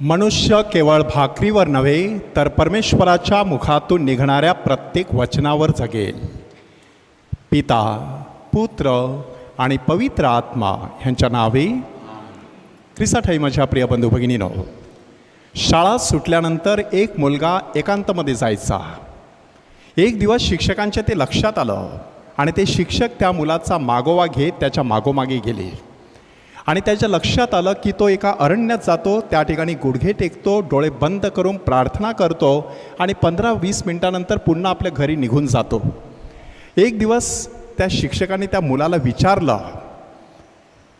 मनुष्य केवळ भाकरीवर नव्हे तर परमेश्वराच्या मुखातून निघणाऱ्या प्रत्येक वचनावर जगेल. पिता पुत्र आणि पवित्र आत्मा ह्यांच्या नावे. क्रिसाठाई माझ्या प्रिय बंधू भगिनीनो शाळा सुटल्यानंतर एक मुलगा एकांतमध्ये जायचा. एक दिवस शिक्षकांच्या ते लक्षात आलं आणि ते शिक्षक त्या मुलाचा मागोवा घेत त्याच्या मागोमागे गेले. आणि त्याच्या लक्षात आलं की तो एका अरण्यात जातो त्या ठिकाणी गुडघे टेकतो डोळे बंद करून प्रार्थना करतो आणि पंधरा वीस मिनटानंतर पुन्हा आपल्या घरी निघून जातो. एक दिवस त्या शिक्षकाने त्या मुलाला विचारलं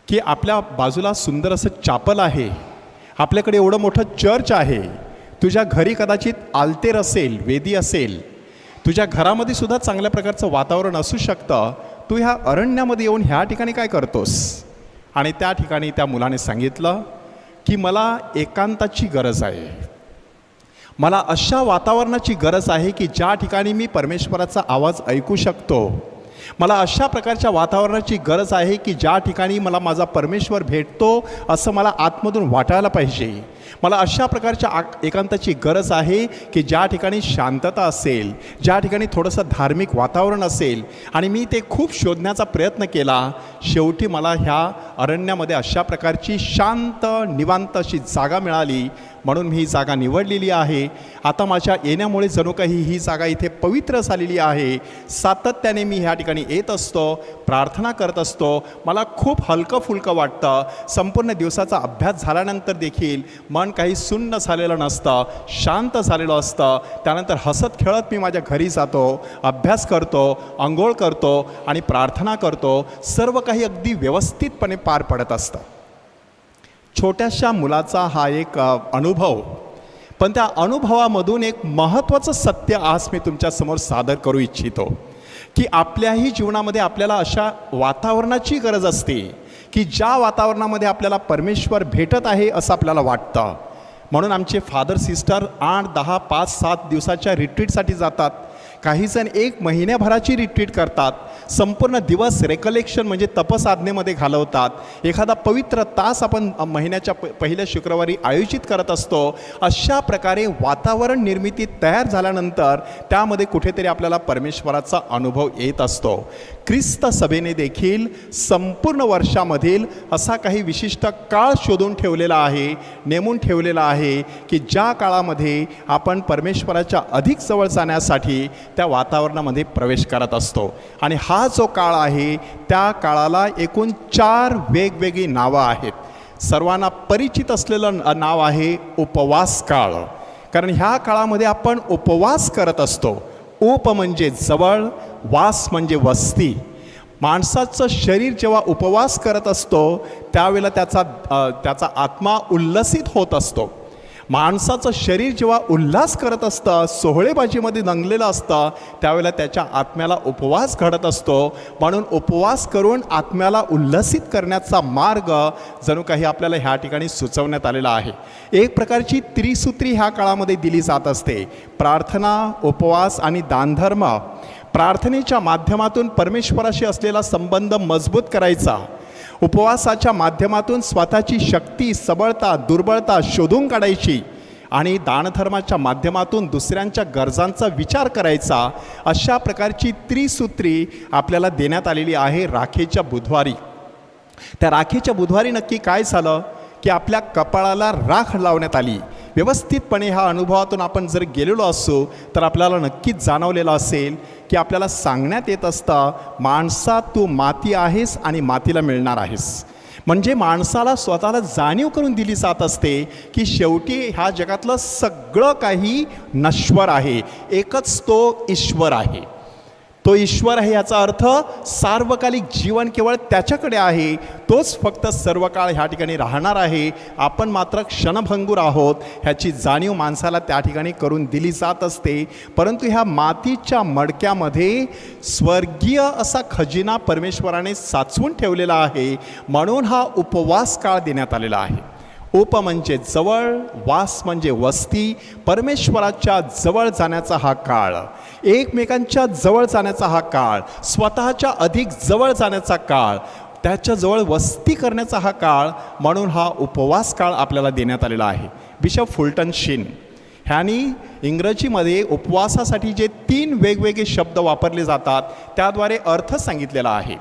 की आपल्या बाजूला सुंदर असं चापल आहे. आपल्याकडे एवढं मोठं चर्च आहे. तुझ्या घरी कदाचित आलतेर असेल वेदी असेल. तुझ्या घरामध्ये सुद्धा चांगल्या प्रकारचं वातावरण असू शकतं. तू ह्या अरण्यामध्ये येऊन ह्या ठिकाणी काय करतोस? आणि त्या ठिकाणी त्या मुलाने सांगितलं की मला एकांताची गरज आहे. मला अशा वातावरणाची गरज आहे की ज्या ठिकाणी मी परमेश्वराचा आवाज ऐकू शकतो. मला अशा प्रकारच्या वातावरणाची गरज आहे की ज्या ठिकाणी मला माझा परमेश्वर भेटतो असं मला आतमधून वाटायला पाहिजे. मला अशा प्रकारच्या आ एकांताची गरज आहे की ज्या ठिकाणी शांतता असेल ज्या ठिकाणी थोडंसं धार्मिक वातावरण असेल आणि मी ते खूप शोधण्याचा प्रयत्न केला शेवटी मला ह्या अरण्यामध्ये अशा प्रकारची शांत निवांत अशी जागा मिळाली म्हणून मी ही जागा निवडलेली आहे. आता माझ्या येण्यामुळे जणू काही ही जागा इथे पवित्र झालेली आहे. सातत्याने मी ह्या ठिकाणी येत असतो प्रार्थना करत असतो. मला खूप हलकं फुलकं वाटतं. संपूर्ण दिवसाचा अभ्यास झाल्यानंतर देखील मन काही सुन्न झालेलं नसतं शांत झालेलं असतं. त्यानंतर हसत खेळत मी माझ्या घरी जातो अभ्यास करतो आंघोळ करतो आणि प्रार्थना करतो. सर्व काही अगदी व्यवस्थितपणे पार पडत असतं. छोट्याशा मुलाचा हा एक अनुभव. पण त्या अनुभवामधून एक महत्त्वाचं सत्य आज मी तुमच्यासमोर सादर करू इच्छितो. की आपल्याही जीवनामध्ये आपल्याला अशा वातावरणाची गरज असते की ज्या वातावरणामध्ये आपल्याला परमेश्वर भेटत आहे असं आपल्याला वाटतं. म्हणून आमचे फादर सिस्टर आठ दहा पाच सात दिवसाच्या रिट्रीटसाठी जातात. काहीजण एक महिन्याभराची रिट्रीट करतात. संपूर्ण दिवस रेकलेक्शन म्हणजे तपसाधनेमध्ये घालवतात. एखादा पवित्र तास आपण महिन्याच्या प पहिल्या शुक्रवारी आयोजित करत असतो. अशा प्रकारे वातावरण निर्मिती तयार झाल्यानंतर त्यामध्ये कुठेतरी आपल्याला परमेश्वराचा अनुभव येत असतो. ख्रिस्त सभेने देखील संपूर्ण वर्षामधील असा काही विशिष्ट काळ शोधून ठेवलेला आहे नेमून ठेवलेला आहे की ज्या काळामध्ये आपण परमेश्वराच्या अधिक जवळ जाण्यासाठी त्या वातावरणामध्ये प्रवेश करत असतो. आणि हा जो काळ आहे त्या काळाला एकूण चार वेगवेगळी नावं आहेत. सर्वांना परिचित असलेलं न- नाव आहे उपवास काळ. कारण ह्या काळामध्ये आपण उपवास करत असतो. उप म्हणजे जवळ वास म्हणजे वस्ती. माणसाचं शरीर जेव्हा उपवास करत असतो त्यावेळेला त्याचा त्याचा आत्मा उल्लसित होत असतो. माणसाचं शरीर जेव्हा उल्हास करत असतं सोहळेबाजीमध्ये दंगलेलं असतं त्यावेळेला त्याच्या आत्म्याला उपवास घडत असतो. म्हणून उपवास करून आत्म्याला उल्लसित करण्याचा मार्ग जणू काही आपल्याला ह्या ठिकाणी सुचवण्यात आलेला आहे. एक प्रकारची त्रिसूत्री ह्या काळामध्ये दिली जात असते. प्रार्थना उपवास आणि दानधर्म प्रार्थनेच्या माध्यमातून परमेश्वराशी असलेला संबंध मजबूत करायचा. उपवासाच्या माध्यमातून स्वतःची शक्ती सबळता दुर्बळता शोधून काढायची आणि दानधर्माच्या माध्यमातून दुसऱ्यांच्या गरजांचा विचार करायचा अशा प्रकारची त्रिसूत्री आपल्याला देण्यात आलेली आहे राखेच्या बुधवारी. त्या राखेच्या बुधवारी नक्की काय झालं? की आपल्या कपाळाला राख लावण्यात आली. व्यवस्थितपणे ह्या अनुभवातून आपण जर गेलेलो असू तर आपल्याला नक्कीच जाणवलेलं असेल की आपल्याला सांगण्यात येत असतं माणसा तू माती आहेस आणि मातीला मिळणार आहेस. म्हणजे माणसाला स्वतःला जाणीव करून दिली जात असते की शेवटी ह्या जगातलं सगळं काही नश्वर आहे. एकच तो ईश्वर आहे. तो ईश्वर आहे याचा अर्थ सार्वकालिक जीवन केवळ त्याच्याकडे आहे तोच फक्त सर्व काळ ह्या ठिकाणी राहणार आहे. आपण मात्र क्षणभंगूर आहोत ह्याची जाणीव माणसाला त्या ठिकाणी करून दिली जात असते. परंतु ह्या मातीच्या मडक्यामध्ये स्वर्गीय असा खजिना परमेश्वराने साचवून ठेवलेला आहे म्हणून हा उपवास काळ देण्यात आलेला आहे. उप म्हणजे जवळ वास म्हणजे वस्ती परमेश्वराच्या जवळ जाण्याचा हा काळ. एकमेकांच्या जवळ जाण्याचा हा काळ स्वतःच्या अधिक जवळ जाण्याचा काळ त्याच्याजवळ वस्ती करण्याचा हा काळ म्हणून हा उपवास काळ आपल्याला देण्यात आलेला आहे. बिशप फुलटन शिन ह्यानी इंग्रजीमध्ये उपवासासाठी जे तीन वेगवेगळे शब्द वापरले जातात त्याद्वारे अर्थ सांगितलेला आहे.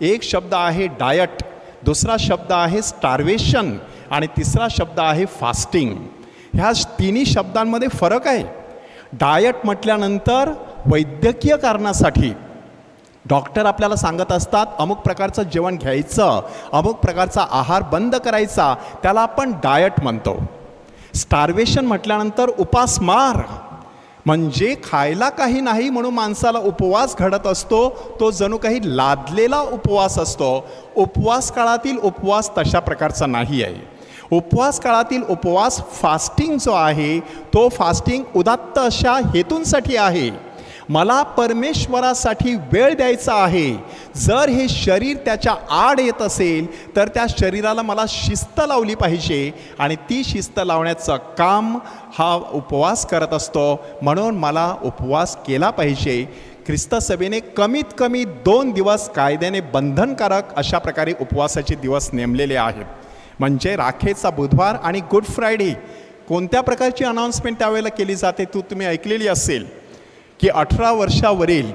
एक शब्द आहे डायट दुसरा शब्द आहे स्टार्वेशन आणि तिसरा शब्द आहे फास्टिंग ह्या तिन्ही शब्दांमध्ये फरक आहे. डायट म्हटल्यानंतर वैद्यकीय कारणासाठी डॉक्टर आपल्याला सांगत असतात अमुक प्रकारचं जेवण घ्यायचं अमुक प्रकारचा आहार बंद करायचा त्याला आपण डायट म्हणतो. स्टार्वेशन म्हटल्यानंतर उपासमार म्हणजे खायला काही नाही म्हणून माणसाला उपवास घडत असतो तो जणू काही लादलेला उपवास असतो. उपवास काळातील उपवास तशा प्रकारचा नाही आहे उपवास काळातील उपवास फास्टिंग जो आहे तो फास्टिंग उदात्त अशा हेतूंसाठी आहे. मला परमेश्वरासाठी वेळ द्यायचा आहे. जर हे शरीर त्याच्या आड येत असेल तर त्या शरीराला मला शिस्त लावली पाहिजे आणि ती शिस्त लावण्याचं काम हा उपवास करत असतो. म्हणून मला उपवास केला पाहिजे. ख्रिस्त सभेने कमीत कमी दोन दिवस कायद्याने बंधनकारक अशा प्रकारे उपवासाचे दिवस नेमलेले आहेत. म्हणजे राखेचा बुधवार आणि गुड फ्रायडे कोणत्या प्रकारची अनाऊन्समेंट त्यावेळेला केली जाते तू तुम्ही ऐकलेली असेल? की अठरा वर्षावरील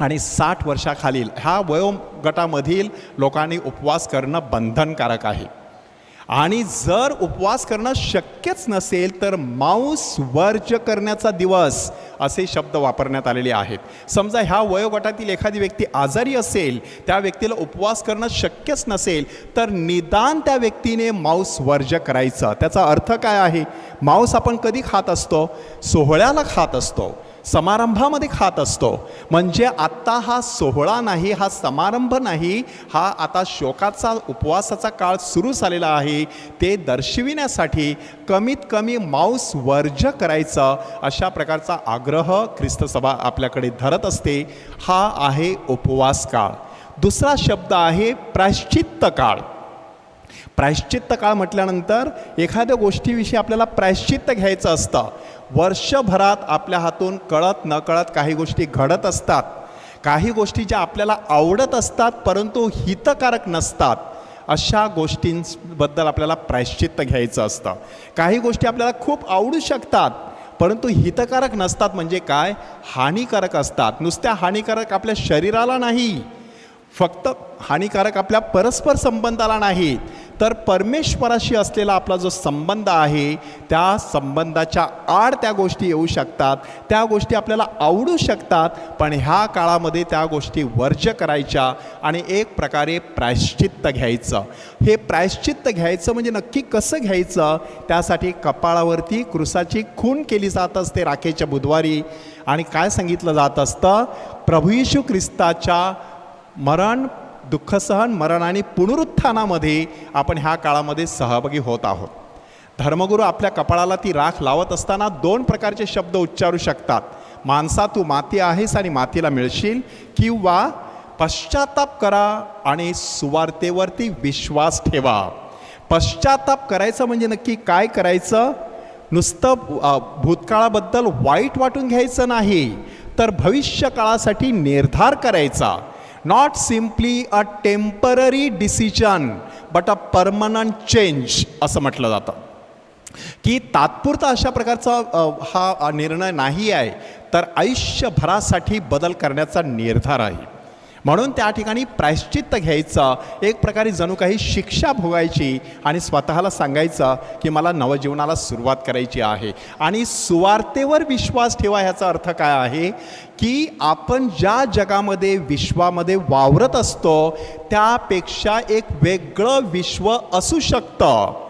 आणि साठ वर्षाखालील ह्या वयोगटामधील लोकांनी उपवास करणं बंधनकारक आहे. आणि जर उपवास करणं शक्यच नसेल तर मांस वर्ज करण्याचा दिवस असे शब्द वापरण्यात आलेले आहेत. समजा ह्या वयोगटातील एखादी व्यक्ती आजारी असेल त्या व्यक्तीला उपवास करणं शक्यच नसेल तर निदान त्या व्यक्तीने मांस वर्ज करायचं. त्याचा अर्थ काय आहे? मांस आपण कधी खात असतो? सोहळ्याला खात असतो. समारंभामध्ये खात असतो. म्हणजे आत्ता हा सोहळा नाही हा समारंभ नाही हा आता शोकाचा उपवासाचा काळ सुरू झालेला आहे. ते दर्शविण्यासाठी कमीत कमी मांस वर्ज करायचं अशा प्रकारचा आग्रह ख्रिस्तसभा आपल्याकडे धरत असते. हा आहे उपवास काळ. दुसरा शब्द आहे प्रायश्चित्त काळ. प्रायश्चित्त काळ म्हटल्यानंतर एखाद्या गोष्टीविषयी आपल्याला प्रायश्चित्त घ्यायचं असतं. वर्षभरात आपल्या हातून कळत नकळत काही गोष्टी घडत असतात. काही गोष्टी ज्या आपल्याला आवडत असतात परंतु हितकारक नसतात अशा गोष्टींबद्दल आपल्याला प्रायश्चित्त घ्यायचं असतं. काही गोष्टी आपल्याला खूप आवडू शकतात परंतु हितकारक नसतात म्हणजे काय? हानिकारक असतात. नुसत्या हानिकारक आपल्या शरीराला नाही फक्त हानिकारक आपल्या परस्पर संबंधाला नाही. तर परमेश्वराशी असलेला आपला जो संबंध आहे त्या संबंधाच्या आड त्या गोष्टी येऊ शकतात त्या गोष्टी आपल्याला आवडू शकतात पण ह्या काळामध्ये त्या गोष्टी वर्ज्य करायच्या आणि एक प्रकारे प्रायश्चित्त घ्यायचं. हे प्रायश्चित्त घ्यायचं म्हणजे नक्की कसं घ्यायचं? त्यासाठी कपाळावरती क्रुसाची खून केली जात असते राखेच्या बुधवारी. आणि काय सांगितलं जात असतं? प्रभू येशू ख्रिस्ताच्या मरण दुःखसहन मरण आणि पुनरुत्थानामध्ये आपण ह्या काळामध्ये सहभागी होत आहोत. धर्मगुरू आपल्या कपाळाला ती राख लावत असताना दोन प्रकारचे शब्द उच्चारू शकतात. माणसा तू माती आहेस आणि मातीला मिळशील किंवा पश्चाताप करा आणि सुवार्तेवरती विश्वास ठेवा. पश्चाताप करायचं म्हणजे नक्की काय करायचं? नुसतं भूतकाळाबद्दल वाईट वाटून घ्यायचं नाही तर भविष्य काळासाठी निर्धार करायचा. Not simply a temporary decision but a permanent change असं म्हटलं जातं. की तात्पुरता अशा प्रकारचा हा निर्णय नाही आहे तर आयुष्यभरासाठी बदल करण्याचा निर्धार आहे म्हणून त्या ठिकाणी प्रायश्चित्त घ्यायचं. एक प्रकारे जणू काही शिक्षा भोगायची आणि स्वतःला सांगायचं की मला नवजीवनाला सुरुवात करायची आहे. आणि सुवार्तेवर विश्वास ठेवा ह्याचा अर्थ काय आहे? की आपण ज्या जगामध्ये विश्वामध्ये वावरत असतो त्यापेक्षा एक वेगळं विश्व असू शकतं.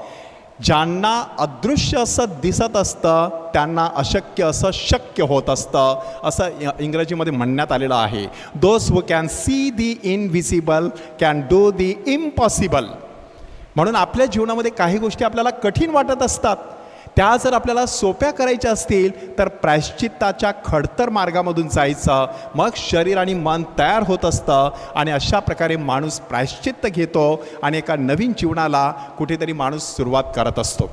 ज्यांना अदृश्य असं दिसत असतं त्यांना अशक्य असं शक्य होत असतं असं इंग्रजीमध्ये म्हणण्यात आलेलं आहे. Those who can see the invisible can do the impossible म्हणून आपल्या जीवनामध्ये काही गोष्टी आपल्याला कठीण वाटत असतात. त्या जर आपल्याला सोप्या करायच्या असतील तर प्रायश्चित्ताच्या खडतर मार्गामधून जायचं. मग शरीर आणि मन तयार होत असतं आणि अशा प्रकारे माणूस प्रायश्चित्त घेतो आणि एका नवीन जीवनाला कुठेतरी माणूस सुरुवात करत असतो.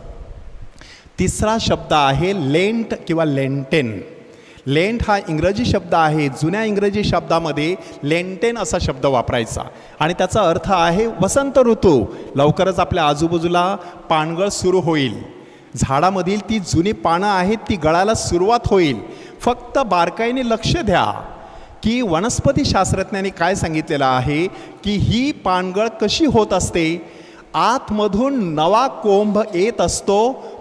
तिसरा शब्द आहे लेंट किंवा लेंटेन. लेंट हा इंग्रजी शब्द आहे. जुन्या इंग्रजी शब्दामध्ये लेंटेन असा शब्द वापरायचा. आणि त्याचा अर्थ आहे वसंत ऋतू. लवकरच आपल्या आजूबाजूला पानगळ सुरू होईल. झाडामधील ती जुनी पानं आहेत ती गळायला सुरुवात होईल. फक्त बारकाईने लक्ष द्या. की वनस्पती शास्त्रज्ञांनी काय सांगितलेलं आहे? की ही पानगळ कशी होत असते? आतमधून नवा कोंभ येत असतो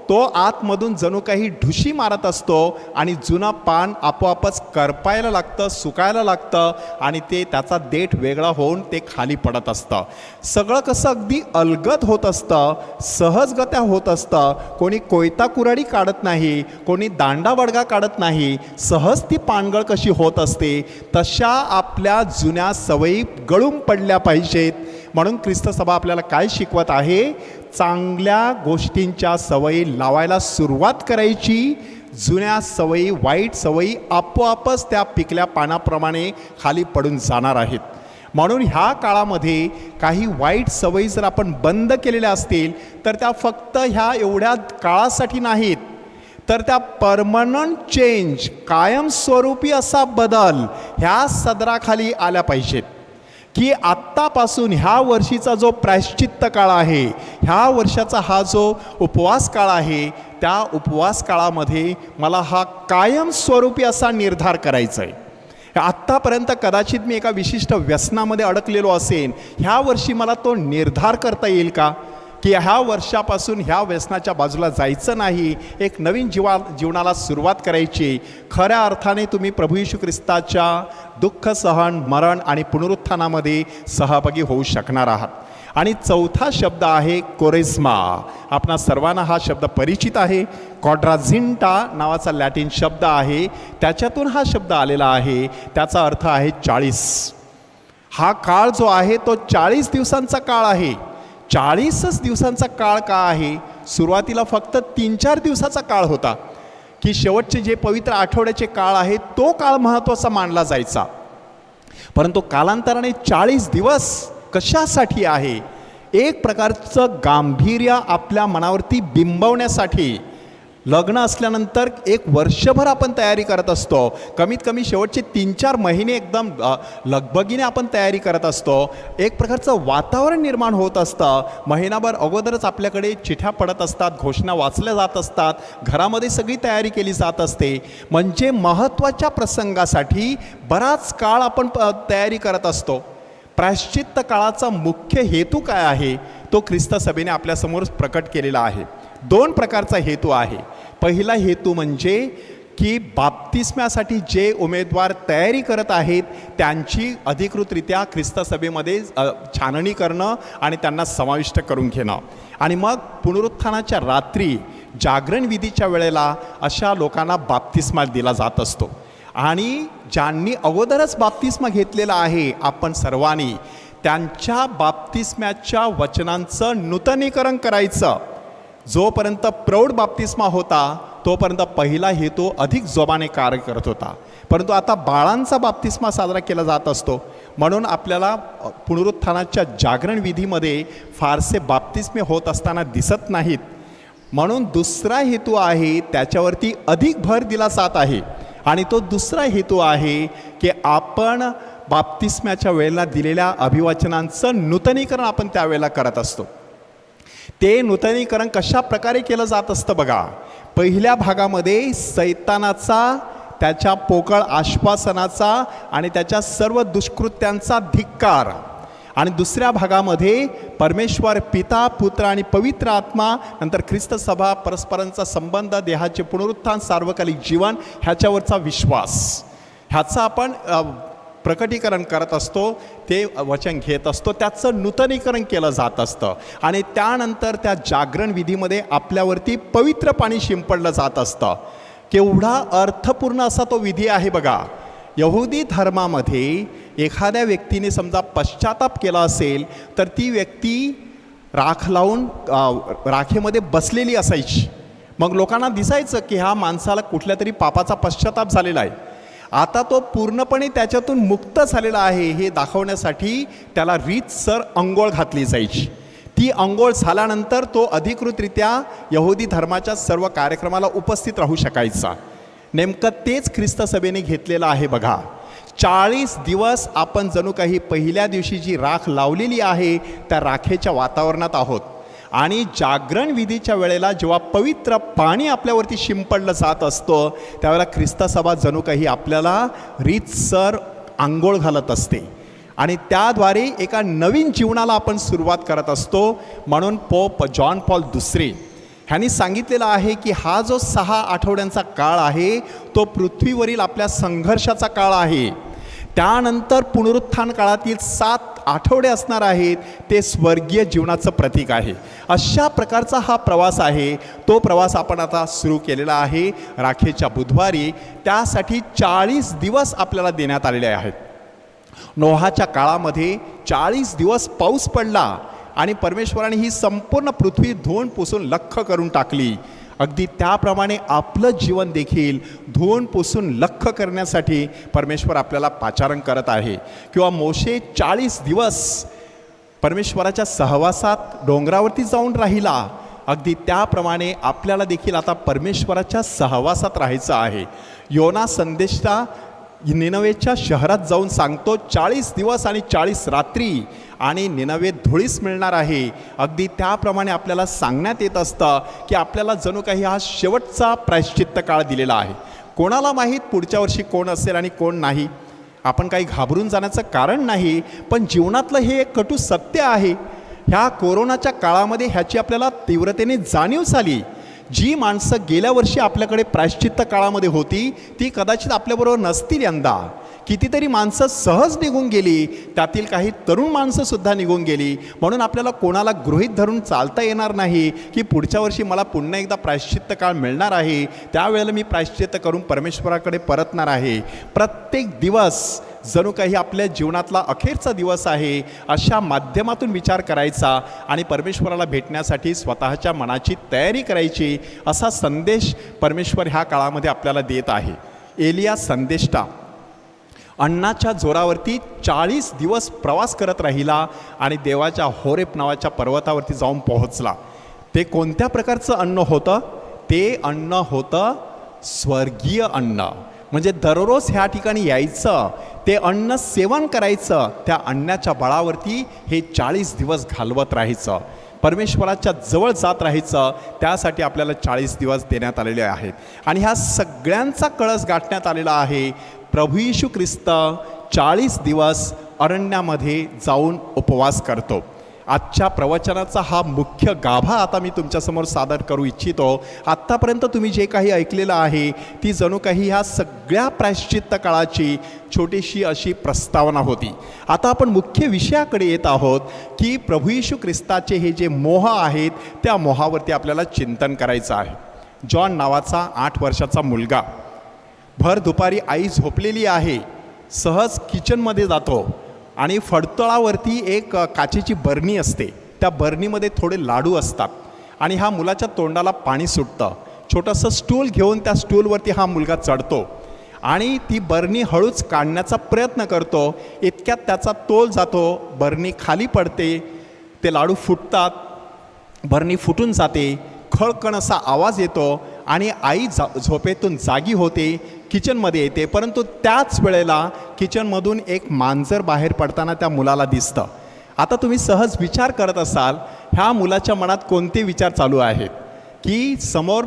तो आतमधून जणू काही ढुशी मारत असतो आणि जुनं पान आपोआपच करपायला लागतं सुकायला लागतं आणि ते त्याचा देठ वेगळा होऊन ते खाली पडत असतं. सगळं कसं अगदी अलगद होत असतं सहजगत्या होत असतं. कोणी कोयता कुराडी काढत नाही कोणी दांडा वडगा काढत नाही सहज ती पानगळ कशी होत असते तशा आपल्या जुन्या सवयी गळून पडल्या पाहिजेत. म्हणून ख्रिस्त सभा आपल्याला काय शिकवत आहे? चांगल्या गोष्टींच्या सवयी लावायला सुरुवात करायची. जुन्या सवयी वाईट सवयी आपोआपच त्या पिकल्या पानाप्रमाणे खाली पडून जाणार आहेत. म्हणून ह्या काळामध्ये काही वाईट सवयी जर आपण बंद केलेल्या असतील तर त्या फक्त ह्या एवढ्या काळासाठी नाहीत. तर त्या परमनंट चेंज कायमस्वरूपी असा बदल ह्या सदराखाली आल्या पाहिजेत. की आत्तापासून ह्या वर्षीचा जो प्रायश्चित्त काळ आहे ह्या वर्षाचा हा जो उपवास काळ आहे त्या उपवास काळामध्ये मला हा कायमस्वरूपी असा निर्धार करायचा आहे आत्तापर्यंत कदाचित मी एका विशिष्ट व्यसनामध्ये अडकलेलो असेन ह्या वर्षी मला तो निर्धार करता येईल का? की ह्या वर्षापासून ह्या व्यसनाच्या बाजूला जायचं नाही. एक नवीन जीवा जीवनाला सुरुवात करायची. खऱ्या अर्थाने तुम्ही प्रभू यशू ख्रिस्ताच्या दुःख सहन मरण आणि पुनरुत्थानामध्ये सहभागी होऊ शकणार आहात. आणि चौथा शब्द आहे कोरेस्मा. आपणा सर्वांना हा शब्द परिचित आहे. कॉड्राझिंटा नावाचा लॅटिन शब्द आहे. त्याच्यातून हा शब्द आलेला आहे. त्याचा अर्थ आहे चाळीस. हा काळ जो आहे तो चाळीस दिवसांचा काळ आहे. चाळीसच दिवसांचा काळ का आहे? सुरुवातीला फक्त तीन चार दिवसाचा काळ होता. की शेवटचे जे पवित्र आठवड्याचे काळ आहे तो काळ महत्त्वाचा मानला जायचा. परंतु कालांतराने चाळीस दिवस कशासाठी आहे? एक प्रकारचं गांभीर्य आपल्या मनावरती बिंबवण्यासाठी लग्न असल्यानंतर एक वर्षभर आपण तयारी करत असतो. कमीत कमी शेवटचे तीन चार महिने एकदम लगबगीने आपण तयारी करत असतो. एक प्रकारचं वातावरण निर्माण होत असतं. महिनाभर अगोदरच आपल्याकडे चिठ्या पडत असतात घोषणा वाचल्या जात असतात. घरामध्ये सगळी तयारी केली जात असते. म्हणजे महत्त्वाच्या प्रसंगासाठी बराच काळ आपण प- तयारी करत असतो. प्रायश्चित्त काळाचा मुख्य हेतू काय आहे? तो ख्रिस्त सभेने आपल्यासमोर प्रकट केलेला आहे. दोन प्रकारचा हेतू आहे. पहिला हेतू म्हणजे की बाप्तिस्म्यासाठी जे उमेदवार तयारी करत आहेत त्यांची अधिकृतरित्या ख्रिस्त सभेमध्ये छाननी करणं आणि त्यांना समाविष्ट करून घेणं. आणि मग पुनरुत्थानाच्या रात्री जागरण विधीच्या वेळेला अशा लोकांना बाप्तिस्मा दिला जात असतो. आणि ज्यांनी अगोदरच बाप्तिस्मा घेतलेला आहे आपण सर्वांनी त्यांच्या बाप्तिस्म्याच्या वचनांचं नूतनीकरण करायचं. जोपर्यंत प्रौढ बाप्तिस्मा होता तोपर्यंत पहिला हेतू अधिक जोमाने कार्य करत होता. परंतु आता बाळांचा बाप्तिस्मा साजरा केला जात असतो. म्हणून आपल्याला पुनरुत्थानाच्या जागरण विधीमध्ये फारसे बाप्तिस्मे होत असताना दिसत नाहीत. म्हणून दुसरा हेतू आहे त्याच्यावरती अधिक भर दिला जात आहे. आणि तो दुसरा हेतू आहे की आपण बाप्तिस्म्याच्या वेळेला दिलेल्या अभिवाचनांचं नूतनीकरण आपण त्यावेळेला करत असतो. ते नूतनीकरण कशा प्रकारे केलं जात असतं बघा. पहिल्या भागामध्ये सैतानाचा त्याच्या पोकळ आश्वासनाचा आणि त्याच्या सर्व दुष्कृत्यांचा धिक्कार. आणि दुसऱ्या भागामध्ये परमेश्वर पिता पुत्र आणि पवित्र आत्मा नंतर ख्रिस्त सभा परस्परांचा संबंध देहाचे पुनरुत्थान सार्वकालिक जीवन ह्याच्यावरचा विश्वास. ह्याचा आपण प्रकटीकरण करत असतो ते वचन घेत असतो त्याचं नूतनीकरण केलं जात असतं. आणि त्यानंतर त्या जागरण विधीमध्ये आपल्यावरती पवित्र पाणी शिंपडलं जात असतं. केवढा अर्थपूर्ण असा तो विधी आहे बघा. यहुदी धर्मामध्ये एखाद्या व्यक्तीने समजा पश्चाताप केला असेल तर ती व्यक्ती राख लावून राखेमध्ये बसलेली असायची. मग लोकांना दिसायचं की ह्या माणसाला कुठल्या तरी पापाचा पश्चाताप झालेला आहे. आता तो पूर्णपणे त्याच्यातून मुक्त झालेला आहे हे दाखवण्यासाठी त्याला रीतसर अंघोळ घातली जायची ती अंघोळ झाल्यानंतर तो अधिकृतरित्या यहुदी धर्माच्या सर्व कार्यक्रमाला उपस्थित राहू शकायचा. नेमकं तेच ख्रिस्त सभेने घेतलेलं आहे बघा. चाळीस दिवस आपण जणू काही पहिल्या दिवशी जी राख लावलेली आहे त्या राखेच्या वातावरणात आहोत. आणि जागरण विधीच्या वेळेला जेव्हा पवित्र पाणी आपल्यावरती शिंपडलं जात असतं त्यावेळेला ख्रिस्त सभा जणू काही आपल्याला रीतसर आंघोळ घालत असते. आणि त्याद्वारे एका नवीन जीवनाला आपण सुरुवात करत असतो. म्हणून पोप जॉन पॉल दुसरे ह्यांनी सांगितलेलं आहे की हा जो सहा आठवड्यांचा काळ आहे तो पृथ्वीवरील आपल्या संघर्षाचा काळ आहे. त्यानंतर पुनरुत्थान काळातील सात आठवडे असणार आहेत ते स्वर्गीय जीवनाचं प्रतीक आहे. अशा प्रकारचा हा प्रवास आहे तो प्रवास आपण आता सुरू केलेला आहे राखेच्या बुधवारी. त्यासाठी चाळीस दिवस आपल्याला देण्यात आलेले आहेत. नोहाच्या काळामध्ये चाळीस दिवस पाऊस पडला आणि परमेश्वराने ही संपूर्ण पृथ्वी धुवून पुसून लख्ख करून टाकली. अगदी त्याप्रमाणे आपलं जीवन देखील धुवून पुसून लख करण्यासाठी परमेश्वर आपल्याला पाचारण करत आहे. किंवा मोशे चाळीस दिवस परमेश्वराच्या सहवासात डोंगरावरती जाऊन राहिला. अगदी त्याप्रमाणे आपल्याला देखील आता परमेश्वराच्या सहवासात राहायचं आहे. योना संदेशा निनवेच्या शहरात जाऊन सांगतो चाळीस दिवस आणि चाळीस रात्री. आणि निनवे धुळीस मिळणार आहे. अगदी त्याप्रमाणे आपल्याला सांगण्यात येत असतं की आपल्याला जणू काही हा शेवटचा प्रायश्चित्त काळ दिलेला आहे. कोणाला माहीत पुढच्या वर्षी कोण असेल आणि कोण नाही? आपण काही घाबरून जाण्याचं कारण नाही पण जीवनातलं हे एक कटू सत्य आहे. ह्या कोरोनाच्या काळामध्ये ह्याची आपल्याला तीव्रतेने जाणीव झाली. जी माणसं गेल्या वर्षी आपल्याकडे प्रायश्चित्त काळामध्ये होती ती कदाचित आपल्याबरोबर नसतील यंदा. कितीतरी माणसं सहज निघून गेली त्यातील काही तरुण माणसंसुद्धा निघून गेली. म्हणून आपल्याला कोणाला गृहित धरून चालता येणार नाही की पुढच्या वर्षी मला पुन्हा एकदा प्रायश्चित्त काळ मिळणार आहे त्यावेळेला मी प्रायश्चित्त करून परमेश्वराकडे परतणार आहे. प्रत्येक दिवस जणू काही आपल्या जीवनातला अखेरचा दिवस आहे अशा माध्यमातून विचार करायचा आणि परमेश्वराला भेटण्यासाठी स्वतःच्या मनाची तयारी करायची असा संदेश परमेश्वर ह्या काळामध्ये आपल्याला देत आहे. एलिया संदेष्टा अण्णाच्या जोरावरती चाळीस दिवस प्रवास करत राहिला आणि देवाच्या होरेप नावाच्या पर्वतावरती जाऊन पोहोचला. ते कोणत्या प्रकारचं अन्न होतं? ते अन्न होतं स्वर्गीय अन्न. म्हणजे दररोज ह्या ठिकाणी यायचं ते अन्न सेवन करायचं त्या अन्नाच्या बळावरती हे चाळीस दिवस घालवत राहायचं. परमेश्वराच्या जवळ जात राहायचं त्यासाठी आपल्याला चाळीस दिवस देण्यात आलेले आहेत. आणि ह्या सगळ्यांचा कळस गाठण्यात आलेला आहे प्रभू येशू ख्रिस्त चाळीस दिवस अरण्यामध्ये जाऊन उपवास करतो. आजच्या प्रवचनाचा हा मुख्य गाभा आता मी तुमच्यासमोर सादर करू इच्छितो. आत्तापर्यंत तुम्ही जे काही ऐकलेलं आहे ती जणू काही ह्या सगळ्या प्रायश्चित्त काळाची छोटीशी अशी प्रस्तावना होती. आता आपण मुख्य विषयाकडे येत आहोत की प्रभू येशू ख्रिस्ताचे हे जे मोह आहेत त्या मोहावरती आपल्याला चिंतन करायचं आहे. जॉन नावाचा आठ वर्षाचा मुलगा. भर दुपारी आई झोपलेली आहे. सहज किचनमध्ये जातो. आणि फडतळावरती एक काचेची बरणी असते. त्या बरणीमध्ये थोडे लाडू असतात. आणि हा मुलाच्या तोंडाला पाणी सुटतं. छोटंसं स्टूल घेऊन त्या स्टूलवरती हा मुलगा चढतो. आणि ती बरणी हळूच काढण्याचा प्रयत्न करतो. इतक्यात त्याचा तोल जातो. बरणी खाली पडते. ते लाडू फुटतात. बरणी फुटून जाते. खळकण असा आवाज येतो. आणि आई जा झोपेतून जागी होते किचनमध्ये येते परंतु त्याच वेळेला किचनमधून एक मांजर बाहेर पडताना त्या मुलाला दिसतं. आता तुम्ही सहज विचार करत असाल ह्या मुलाच्या मनात कोणते विचार चालू आहेत? की समोर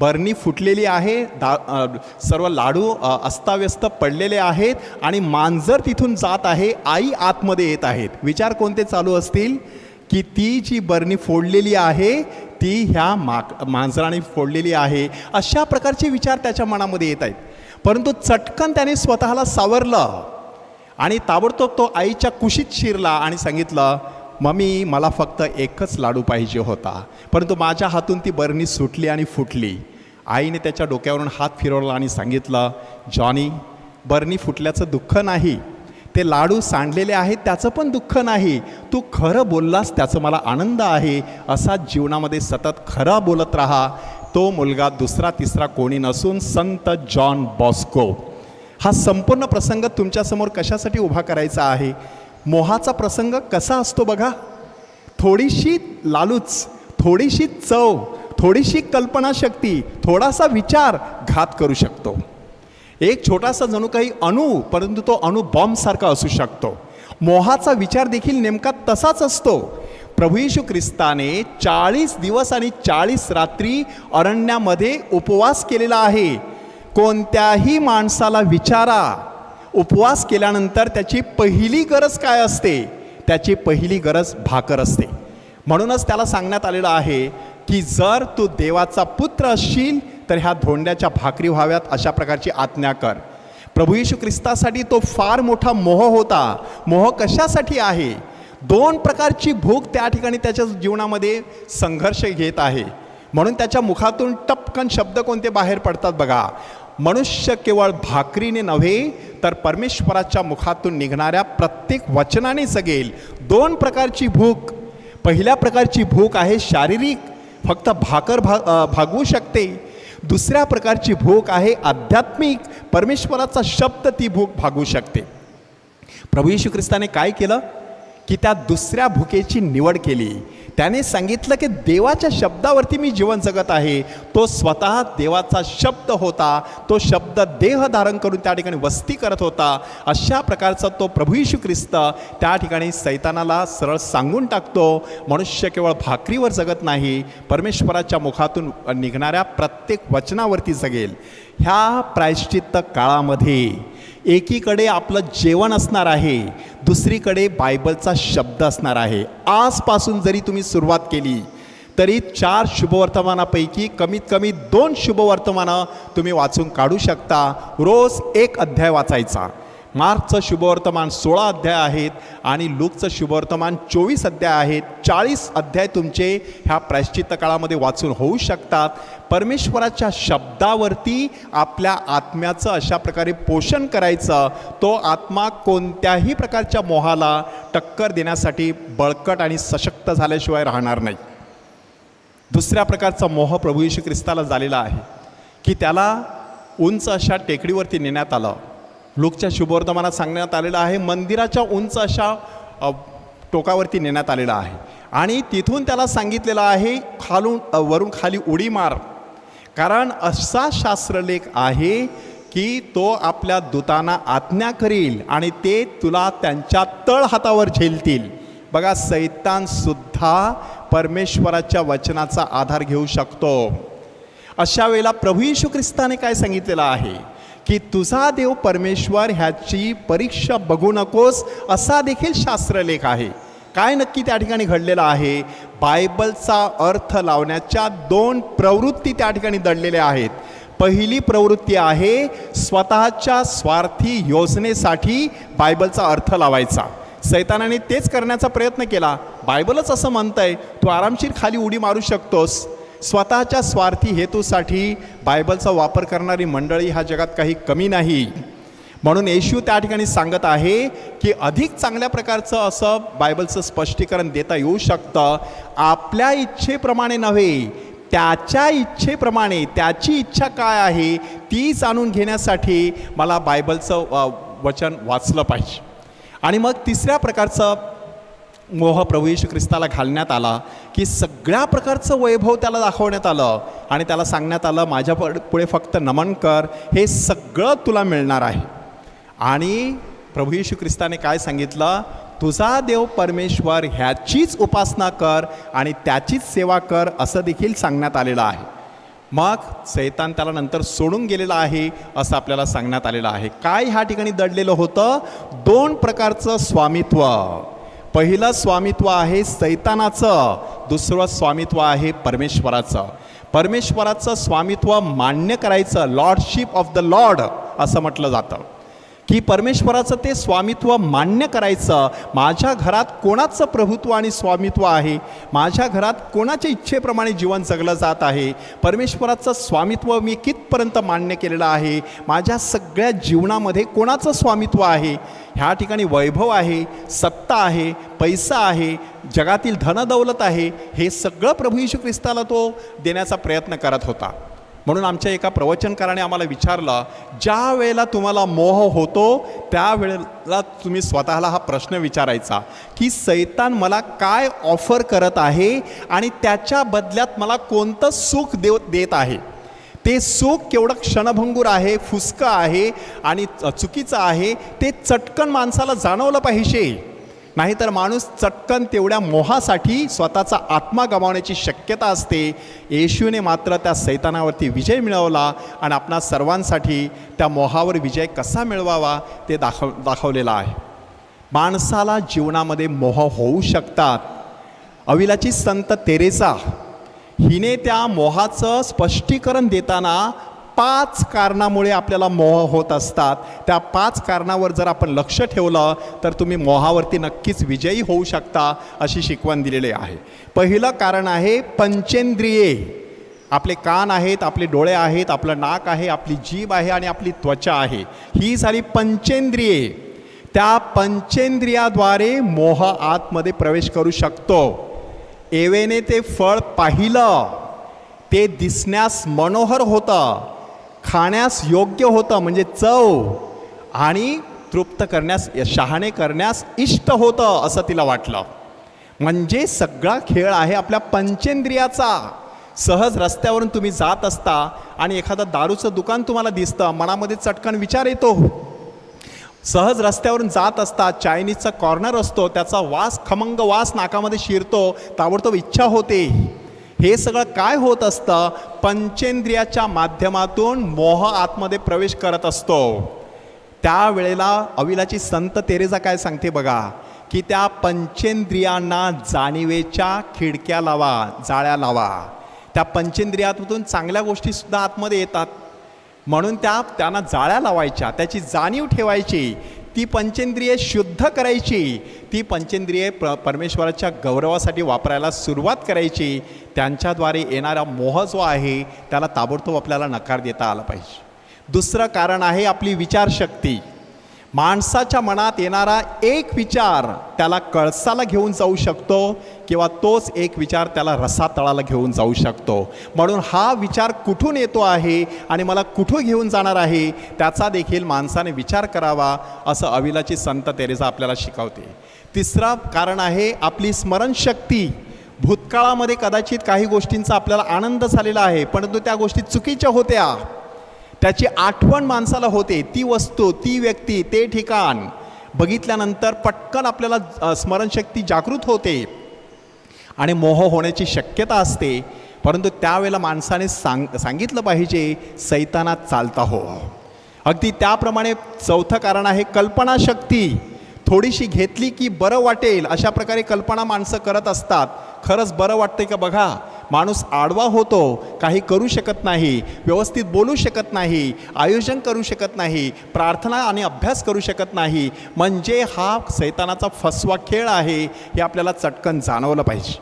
बरणी फुटलेली आहे दा सर्व लाडू अस्ताव्यस्त पडलेले आहेत आणि मांजर तिथून जात आहे आई आतमध्ये येत आहेत. विचार कोणते चालू असतील? की ती जी बरणी फोडलेली आहे ती ह्या माक मांजराने फोडलेली आहे अशा प्रकारचे विचार त्याच्या मनामध्ये येत आहेत. परंतु चटकन त्याने स्वतःला सावरलं आणि ताबडतोब तो आईच्या कुशीत शिरला आणि सांगितलं मम्मी मला फक्त एकच लाडू पाहिजे होता. परंतु माझ्या हातून ती बरणी सुटली आणि फुटली. आईने त्याच्या डोक्यावरून हात फिरवला आणि सांगितलं जॉनी बरणी फुटल्याचं दुःख नाही. ते लाडू सांडलेले आहेत त्याचं पण दुःख नाही. तू खरं बोललास त्याचं मला आनंद आहे. असा जीवनामध्ये सतत खरं बोलत राहा. तो मुलगा दुसरा तिसरा कोणी नसून संत जॉन बॉस्को. हा संपूर्ण प्रसंग तुमच्यासमोर कशासाठी उभा करायचा आहे? मोहाचा प्रसंग कसा असतो बघा? थोडीशी लालूच थोडीशी चव थोडीशी कल्पनाशक्ती थोडासा विचार घात करू शकतो. एक छोटासा जणू काही अणू परंतु तो अणू बॉम्बसारखा असू शकतो. मोहाचा विचार देखील नेमका तसाच असतो. प्रभू येशू ख्रिस्ताने चाळीस दिवस आणि चाळीस रात्री अरण्यामध्ये उपवास केलेला आहे. कोणत्याही माणसाला विचारा. उपवास केल्यानंतर त्याची पहिली गरज काय असते? त्याची पहिली गरज भाकर असते. म्हणूनच त्याला सांगण्यात आलेलं आहे की जर तू देवाचा पुत्र असशील तर ह्या धोंड्याच्या भाकरी व्हाव्यात अशा प्रकारची आज्ञा कर. प्रभू येशू ख्रिस्तासाठी तो फार मोठा मोह होता. मोह कशासाठी आहे? दोन प्रकारची भूक त्या ठिकाणी त्याच्या जीवनामध्ये संघर्ष घेत आहे. म्हणून त्याच्या मुखातून टपकन शब्द कोणते बाहेर पडतात बघा. मनुष्य केवळ भाकरीने नव्हे तर परमेश्वराच्या मुखातून निघणाऱ्या प्रत्येक वचनाने जगेल. दोन प्रकारची भूक. पहिल्या प्रकारची भूक आहे शारीरिक. फक्त भाकर भा भागवू शकते. दुसऱ्या प्रकारची भूक आहे आध्यात्मिक परमेश्वराचा शब्द ती भूक भागू शकते. प्रभू येशू ख्रिस्ताने काय केलं? की त्या दुसऱ्या भुकेची निवड केली. त्याने सांगितलं की देवाच्या शब्दावरती मी जीवन जगत आहे. तो स्वतः देवाचा शब्द होता. तो शब्द देह धारण करून त्या ठिकाणी वस्ती करत होता. अशा प्रकारचा तो प्रभू यशू ख्रिस्त त्या ठिकाणी सैतानाला सरळ सांगून टाकतो. मनुष्य केवळ भाकरीवर जगत नाही परमेश्वराच्या मुखातून निघणाऱ्या प्रत्येक वचनावरती जगेल. ह्या प्रायश्चित्त काळामध्ये एकीकडे आपलं जेवण असणार आहे दुसरीकडे बायबलचा शब्द असणार आहे. आजपासून जरी तुम्ही सुरुवात केली तरी चार शुभवर्तमानापैकी कमीत कमी दोन शुभवर्तमानं तुम्ही वाचून काढू शकता. रोज एक अध्याय वाचायचा. मार्चचं शुभवर्तमान सोळा अध्याय आहेत आणि लूकचं शुभवर्तमान चोवीस अध्याय आहेत. चाळीस अध्याय तुमचे ह्या प्रायश्चित्त काळामध्ये वाचून होऊ शकतात. परमेश्वराच्या शब्दावरती आपल्या आत्म्याचं अशा प्रकारे पोषण करायचं. तो आत्मा कोणत्याही प्रकारच्या मोहाला टक्कर देण्यासाठी बळकट आणि सशक्त झाल्याशिवाय राहणार नाही. दुसऱ्या प्रकारचा मोह प्रभू यशू ख्रिस्ताला झालेला आहे की त्याला उंच अशा टेकडीवरती नेण्यात आलं. लुकच्या शुभवर्तमानात सांगण्यात आलेलं आहे. मंदिराच्या उंच अशा टोकावरती नेण्यात आलेलं आहे. आणि तिथून त्याला सांगितलेलं आहे खालून वरून खाली उडी मार. कारण असा शास्त्रलेख आहे की तो आपल्या दूतांना आज्ञा करील आणि ते तुला त्यांच्या तळ हातावर झेलतील. बघा सैतानसुद्धा परमेश्वराच्या वचनाचा आधार घेऊ शकतो. अशा वेळेला प्रभू यशू ख्रिस्ताने काय सांगितलेलं आहे? की तुझा देव परमेश्वर ह्याची परीक्षा बघू नकोस असा देखील शास्त्रलेख आहे. काय नक्की त्या ठिकाणी घडलेलं आहे? बायबलचा अर्थ लावण्याच्या दोन प्रवृत्ती त्या ठिकाणी दडलेल्या आहेत. पहिली प्रवृत्ती आहे स्वतःच्या स्वार्थी योजनेसाठी बायबलचा अर्थ लावायचा. सैतानाने तेच करण्याचा प्रयत्न केला. बायबलच असं म्हणतंय तू आरामशीर खाली उडी मारू शकतोस. स्वतःच्या स्वार्थी हेतूसाठी बायबलचा वापर करणारी मंडळी ह्या जगात काही कमी नाही. म्हणून येशू त्या ठिकाणी सांगत आहे की अधिक चांगल्या प्रकारचं असं बायबलचं स्पष्टीकरण देता येऊ शकतं. आपल्या इच्छेप्रमाणे नव्हे त्याच्या इच्छेप्रमाणे त्याची इच्छा काय आहे ती जाणून घेण्यासाठी मला बायबलचं वचन वाचलं पाहिजे. आणि मग तिसऱ्या प्रकारचं मोह प्रभू येशू ख्रिस्ताला घालण्यात आला की सगळ्या प्रकारचं वैभव त्याला दाखवण्यात आलं. आणि त्याला सांगण्यात आलं माझ्या पुढे फक्त नमन कर हे सगळं तुला मिळणार आहे. आणि प्रभू येशू ख्रिस्ताने काय सांगितलं? तुझा देव परमेश्वर ह्याचीच उपासना कर आणि त्याचीच सेवा कर असं देखील सांगण्यात आलेलं आहे. मग सैतान त्याला नंतर सोडून गेलेला आहे असं आपल्याला सांगण्यात आलेलं आहे. काय ह्या ठिकाणी दडलेलं होतं? दोन प्रकारचं स्वामित्व. पहिलं स्वामित्व आहे सैतानाचं दुसरं स्वामित्व आहे परमेश्वराचं. परमेश्वराचं स्वामित्व मान्य करायचं लॉर्डशिप ऑफ द लॉर्ड असं म्हटलं जातं. की परमेश्वराचं ते स्वामित्व मान्य करायचं. माझ्या घरात कोणाचं प्रभुत्व आणि स्वामित्व आहे? माझ्या घरात कोणाच्या इच्छेप्रमाणे जीवन जगलं जात आहे? परमेश्वराचं स्वामित्व मी कितपर्यंत मान्य केलेलं आहे? माझ्या सगळ्या जीवनामध्ये कोणाचं स्वामित्व आहे? ह्या ठिकाणी वैभव आहे सत्ता आहे पैसा आहे जगातील धनदौलत आहे हे सगळं प्रभू यशू ख्रिस्ताला तो देण्याचा प्रयत्न करत होता. म्हणून आमच्या एका प्रवचनकाराने आम्हाला विचारलं ज्या वेळेला तुम्हाला मोह होतो त्यावेळेला तुम्ही स्वतःला हा प्रश्न विचारायचा की सैतान मला काय ऑफर करत आहे आणि त्याच्या बदल्यात मला कोणतं सुख देव देत आहे? ते सुख केवढं क्षणभंगूर आहे फुसकं आहे आणि चुकीचं आहे ते चटकन माणसाला जाणवलं पाहिजे. नाहीतर माणूस चटकन तेवढ्या मोहासाठी स्वतःचा आत्मा गमावण्याची शक्यता असते. येशूने मात्र त्या सैतानावरती विजय मिळवला आणि आपणा सर्वांसाठी त्या मोहावर विजय कसा मिळवावा ते दाखव दाखवलेलं आहे. माणसाला जीवनामध्ये मोह होऊ शकतात. अविलाची संत तेरेसा हिने त्या मोहाचं स्पष्टीकरण देताना पाच कारणामुळे आपल्याला मोह होत असतात. त्या पाच कारणावर जर आपण लक्ष ठेवलं तर तुम्ही मोहावरती नक्कीच विजयी होऊ शकता अशी शिकवण दिलेली आहे. पहिलं कारण आहे पंचेंद्रिये. आपले कान आहेत आपले डोळे आहेत आपलं नाक आहे आपली जीभ आहे आणि आपली त्वचा आहे. ही झाली पंचेंद्रिये. त्या पंचेंद्रियाद्वारे मोह आतमध्ये प्रवेश करू शकतो. एवेने ते फळ पाहिलं ते दिसण्यास मनोहर होतं. खाण्यास योग्य होतं म्हणजे चव आणि तृप्त करण्यास शहाणे करण्यास इष्ट होतं असं तिला वाटलं. म्हणजे सगळा खेळ आहे आपल्या पंचेंद्रियाचा. सहज रस्त्यावरून तुम्ही जात असता आणि एखादं दारूचं दुकान तुम्हाला दिसतं मनामध्ये चटकन विचार येतो. सहज रस्त्यावरून जात असता चायनीजचा कॉर्नर असतो त्याचा वास खमंग वास नाकामध्ये शिरतो ताबडतोब इच्छा होते. हे सगळं काय होत असतं? पंचेंद्रियाच्या माध्यमातून मोह आतमध्ये प्रवेश करत असतो. त्यावेळेला अविलाची संत तेरेजा काय सांगते बघा? की त्या पंचेंद्रियांना जाणीवेच्या खिडक्या लावा जाळ्या लावा. त्या पंचेंद्रियातून चांगल्या गोष्टीसुद्धा आतमध्ये येतात. म्हणून त्या त्यांना जाळ्या लावायच्या त्याची जाणीव ठेवायची. ती पंचेंद्रिये शुद्ध करायची ती पंचेंद्रिये प परमेश्वराच्या गौरवासाठी वापरायला सुरुवात करायची त्यांच्याद्वारे येणारा मोह जो आहे त्याला ताबडतोब आपल्याला नकार देता आला पाहिजे. दुसरं कारण आहे आपली विचारशक्ती. माणसाच्या मनात येणारा एक विचार त्याला कळसाला घेऊन जाऊ शकतो किंवा तोच एक विचार त्याला रसातळाला घेऊन जाऊ शकतो. म्हणून हा विचार कुठून येतो आहे आणि मला कुठं घेऊन जाणार आहे त्याचा देखील माणसाने विचार करावा असं अविलाची संत तेरेसा आपल्याला शिकवते. तिसरं कारण आहे आपली स्मरणशक्ती. भूतकाळामध्ये कदाचित काही गोष्टींचा आपल्याला आनंद झालेला आहे परंतु त्या गोष्टी चुकीच्या होत्या. त्याची आठवण माणसाला होते. ती वस्तू ती व्यक्ती ते ठिकाण बघितल्यानंतर पटकन आपल्याला स्मरणशक्ती जागृत होते. आणि मोह होण्याची शक्यता असते. परंतु त्यावेळेला माणसाने सांग सांगितलं पाहिजे सैतानात चालता हो. अगदी त्याप्रमाणे चौथं कारण आहे कल्पनाशक्ती थोडीशी घेतली की बरं वाटेल अशा प्रकारे कल्पना माणसं करत असतात. खरंच बरं वाटतंय का बघा? माणूस आडवा होतो काही करू शकत नाही व्यवस्थित बोलू शकत नाही आयोजन करू शकत नाही प्रार्थना आणि अभ्यास करू शकत नाही म्हणजे हा सैतानाचा फसवा खेळ आहे हे आपल्याला चटकन जाणवलं पाहिजे.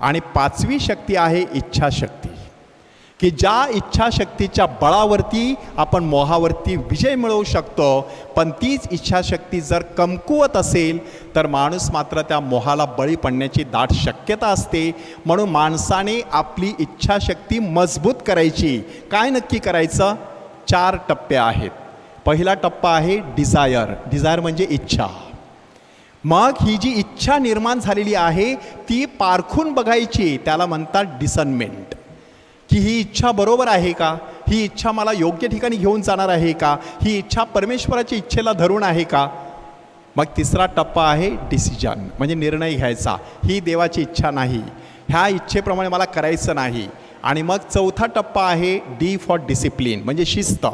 आणि पाचवी शक्ती आहे इच्छाशक्ती. की ज्या इच्छाशक्तीच्या बळावरती आपण मोहावरती विजय मिळवू शकतो पण तीच इच्छाशक्ती जर कमकुवत असेल तर माणूस मात्र त्या मोहाला बळी पडण्याची दाट शक्यता असते. म्हणून माणसाने आपली इच्छाशक्ती मजबूत करायची. काय नक्की करायचं? चार टप्पे आहेत. पहिला टप्पा आहे डिझायर. डिझायर म्हणजे इच्छा. मग ही जी इच्छा निर्माण झालेली आहे ती पारखून बघायची. त्याला म्हणतात डिसनमेंट की ही इच्छा बरोबर आहे का? ही इच्छा मला योग्य ठिकाणी घेऊन जाणार आहे का? ही इच्छा परमेश्वराच्या इच्छेला धरून आहे का? मग तिसरा टप्पा आहे डिसिजन म्हणजे निर्णय घ्यायचा. ही देवाची इच्छा नाही. ह्या इच्छेप्रमाणे मला करायचं नाही. आणि मग चौथा टप्पा आहे डी फॉर डिसिप्लिन म्हणजे शिस्त.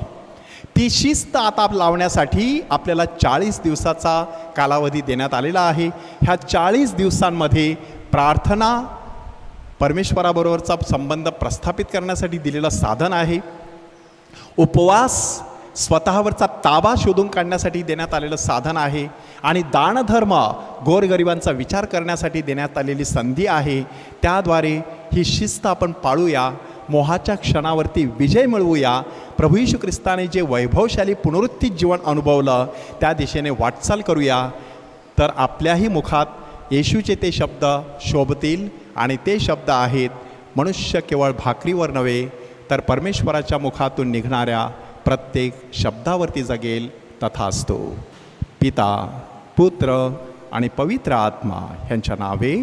ती शिस्त आता लावण्यासाठी आपल्याला चाळीस दिवसाचा कालावधी देण्यात आलेला आहे. ह्या चाळीस दिवसांमध्ये प्रार्थना परमेश्वराबरोबरचा संबंध प्रस्थापित करण्यासाठी दिलेलं साधन आहे. उपवास स्वतःवरचा ताबा शोधून काढण्यासाठी देण्यात आलेलं साधन आहे आणि दानधर्म गोरगरिबांचा विचार करण्यासाठी देण्यात आलेली संधी आहे. त्याद्वारे ही शिस्त आपण पाळूया मोहाच्या क्षणावरती विजय मिळवूया. प्रभू यशू ख्रिस्ताने जे वैभवशाली पुनरुत्थित जीवन अनुभवलं त्या दिशेने वाटचाल करूया. तर आपल्याही मुखात येशूचे ते शब्द शोभतील आणि ते शब्द आहेत मनुष्य केवळ भाकरीवर नव्हे तर परमेश्वराच्या मुखातून निघणाऱ्या प्रत्येक शब्दावरती जगेल तथा असतो पिता पुत्र आणि पवित्र आत्मा ह्यांच्या नावे